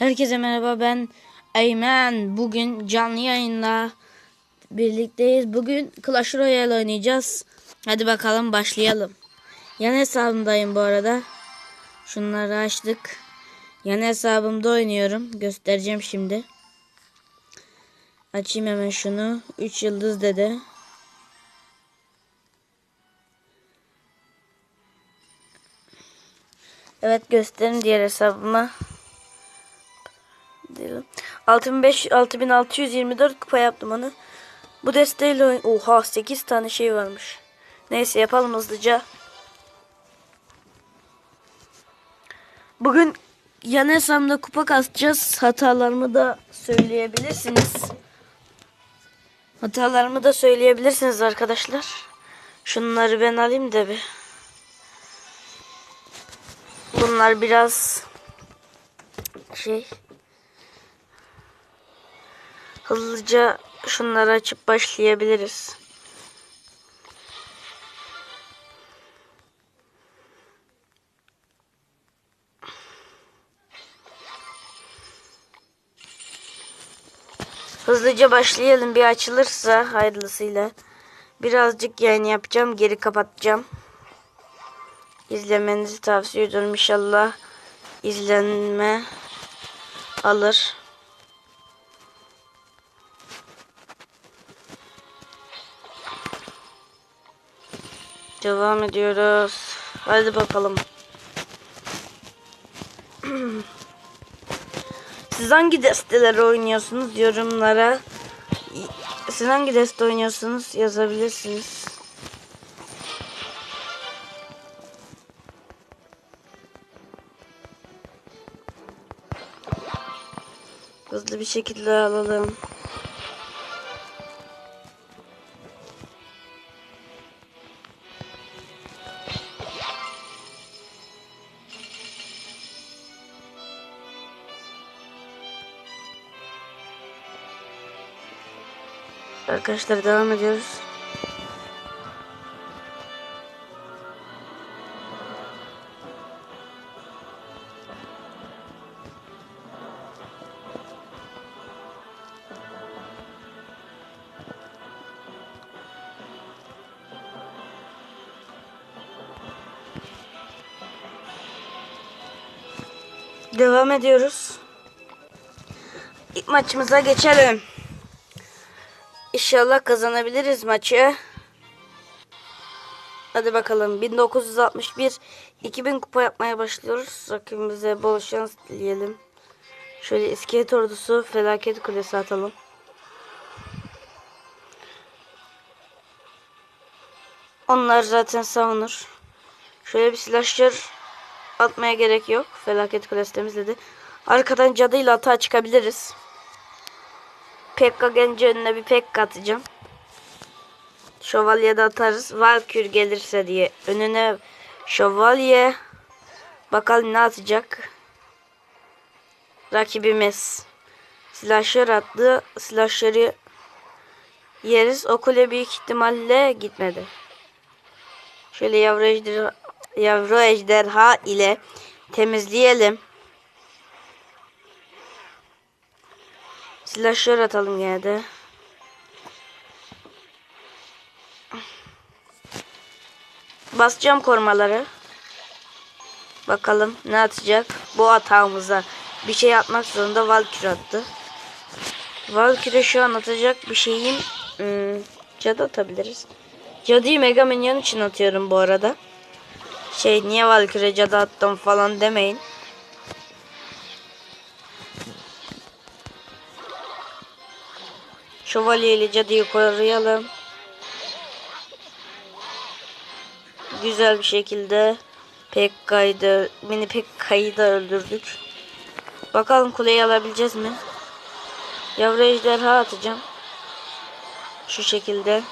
Herkese merhaba ben Eymen. Bugün canlı yayınla birlikteyiz. Bugün Clash Royale oynayacağız. Hadi bakalım başlayalım. Yan hesabımdayım bu arada. Şunları açtık. Yan hesabımda oynuyorum. Göstereceğim şimdi. Açayım hemen şunu. 3 yıldız dedi. Evet gösterin diğer hesabıma. Diyelim. 6500 6624 kupa yaptım onu. Bu desteğiyle. Oha 8 tane şey varmış. Neyse yapalım hızlıca. Bugün yan hesabımda kupa kasacağız. Hatalarımı da söyleyebilirsiniz. Hatalarımı da söyleyebilirsiniz arkadaşlar. Şunları ben alayım da bir. Bunlar biraz şey hızlıca şunları açıp başlayabiliriz. Hızlıca başlayalım bir açılırsa hayırlısıyla. Birazcık yayın yapacağım geri kapatacağım. İzlemenizi tavsiye ediyorum inşallah izlenme alır. Devam ediyoruz. Hadi bakalım. Siz hangi desteleri oynuyorsunuz yorumlara? Siz hangi deste oynuyorsunuz yazabilirsiniz. Hızlı bir şekilde alalım. Arkadaşlar devam ediyoruz. Devam ediyoruz. İlk maçımıza geçelim. İnşallah kazanabiliriz maçı. Hadi bakalım. 1961 2000 kupa yapmaya başlıyoruz. Rakibimize bol şans dileyelim. Şöyle iskelet ordusu felaket kulesi atalım. Onlar zaten savunur. Şöyle bir slasher atmaya gerek yok. Felaket kulesi temizledi. Arkadan cadıyla atağa çıkabiliriz. Pekka gelince önüne bir Pekka atacağım. Şövalye de atarız. Valkür gelirse diye. Önüne şövalye. Bakalım ne atacak. Rakibimiz. Slasher attı. Slasher'ı yeriz. O kule büyük ihtimalle gitmedi. Şöyle yavru ejderha, yavru ejderha ile temizleyelim. Slasher atalım yine de. Basacağım korumaları. Bakalım ne atacak. Bu atağımıza bir şey atmak zorunda Valkyrie attı. Valkyrie şu an atacak bir şeyin hmm, cadı atabiliriz. Cadıyı Mega Minyon için atıyorum bu arada. Şey niye Valkyrie cadı attım falan demeyin. Şövalye ile cadıyı koruyalım. Güzel bir şekilde Pekka'yı da mini Pekka'yı da öldürdük. Bakalım kuleyi alabileceğiz mi? Yavru ejderha atacağım. Şu şekilde.